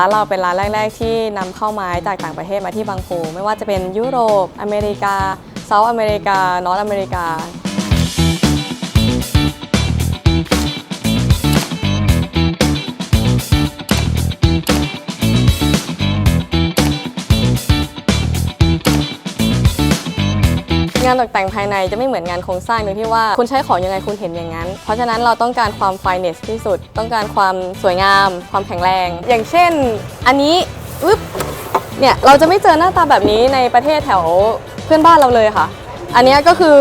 ร้านเราเป็นร้านแรก ๆ ที่นำเข้าไม้จากต่างประเทศมาที่บางปูไม่ว่าจะเป็นยุโรป อเมริกาเซาท์อเมริกา นอร์ทอเมริกา งานตกแต่งภายในจะไม่เหมือนงานโครงสร้างตรงที่ว่าคุณใช้ของยังไงคุณเห็นอย่างนั้น เพราะฉะนั้นเราต้องการความไฟเนสที่สุด ต้องการความสวยงาม ความแข็งแรง อย่างเช่น อันนี้อึ๊บเนี่ยเราจะไม่เจอหน้าตาแบบนี้ในประเทศแถวเพื่อนบ้านเราเลยค่ะ อันนี้ก็คือ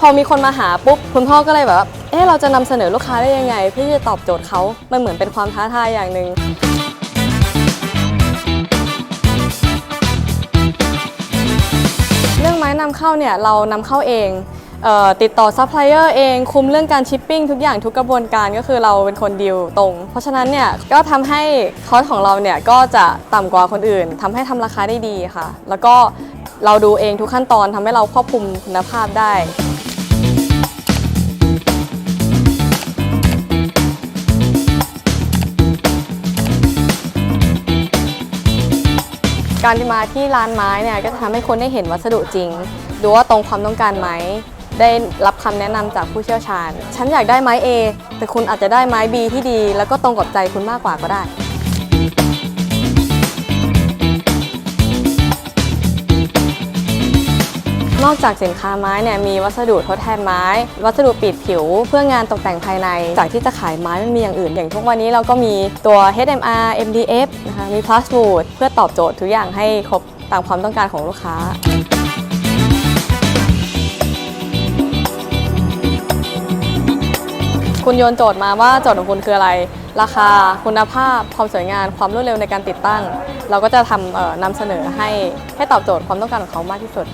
พอมีคนมาหาปุ๊บคุณพ่อก็เลยแบบเอ๊ะเราจะนำเสนอลูกค้าได้ยังไงเพื่อที่จะตอบโจทย์เขามันเหมือนเป็นความท้าทายอย่างหนึ่ง ไม้นำเข้าเนี่ยเรานำเข้าเองเออติดต่อซัพพลายเออร์เองคุมเรื่องการชิปปิ้งทุกอย่างทุกกระบวนการก็คือเราเป็นคนดีลตรง เพราะฉะนั้นเนี่ยก็ทำให้คอสของเราเนี่ยก็จะต่ำกว่าคนอื่นทำให้ทำราคาได้ดีค่ะ แล้วก็เราดูเองทุกขั้นตอนทำให้เราควบคุมคุณภาพได้ การที่มาที่ร้านไม้เนี่ยก็จะทำให้คนได้เห็นวัสดุจริง ดูว่าตรงความต้องการไหม ได้รับคำแนะนำจากผู้เชี่ยวชาญ ฉันอยากได้ไม้ A แต่คุณอาจจะได้ไม้ B ที่ดี แล้วก็ตรงกับใจคุณมากกว่าก็ได้ อกจากสินค้าไม้เนี่ยมีวัสดุทดแทนไม้ วัสดุปิดผิว เพื่องานตกแต่งภายใน จากที่จะขายไม้มันมีอย่างอื่น อย่างทุกวันนี้เราก็มีตัว HMR MDF นะคะมี Plaswood เพื่อตอบโจทย์ทุกอย่างให้ครบตามความต้องการของลูกค้าคุณโยนโจทย์มาว่าโจทย์ของคุณคืออะไร ราคาคุณภาพความสวยงามความรวดเร็วในการติดตั้ง เราก็จะทำนำเสนอให้ให้ตอบโจทย์ความต้องการของเขามากที่สุด